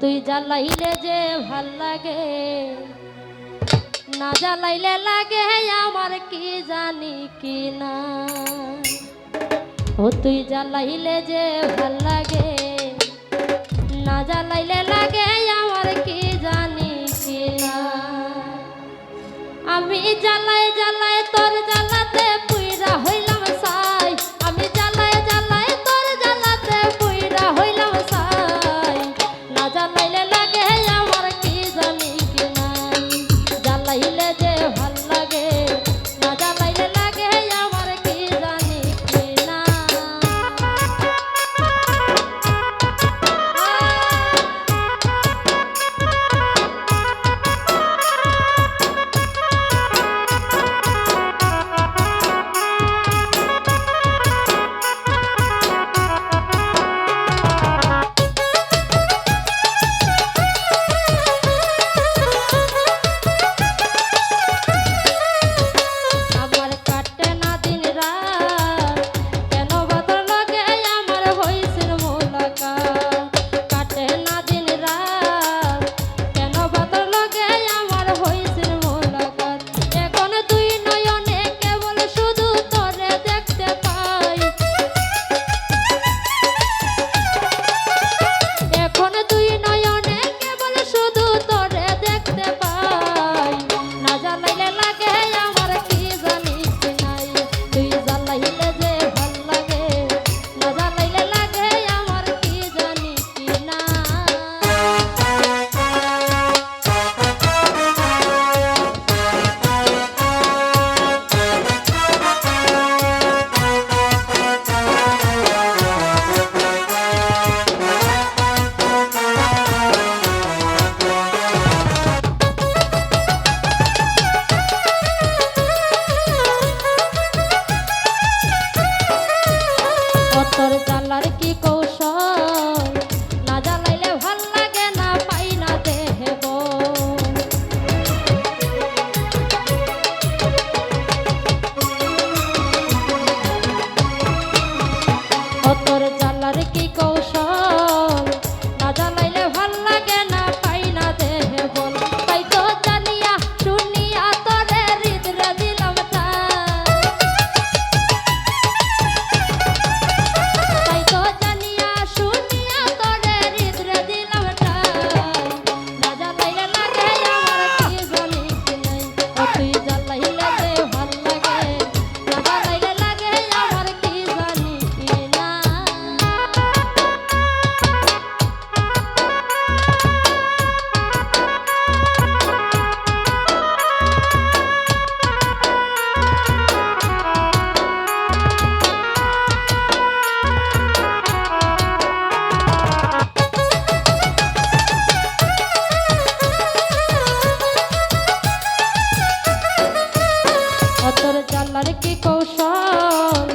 তুই জ্বালাইলে যে ভালো লাগে, না জ্বালাইলে লাগে আমার কি জানি কি না। ও তুই জ্বালাইলে যে ভালো লাগে, না জ্বালাইলে লাগে আমার কি জানি কি না। আমি জ্বালাই জ্বালাই তোর জালার কি কৌশল?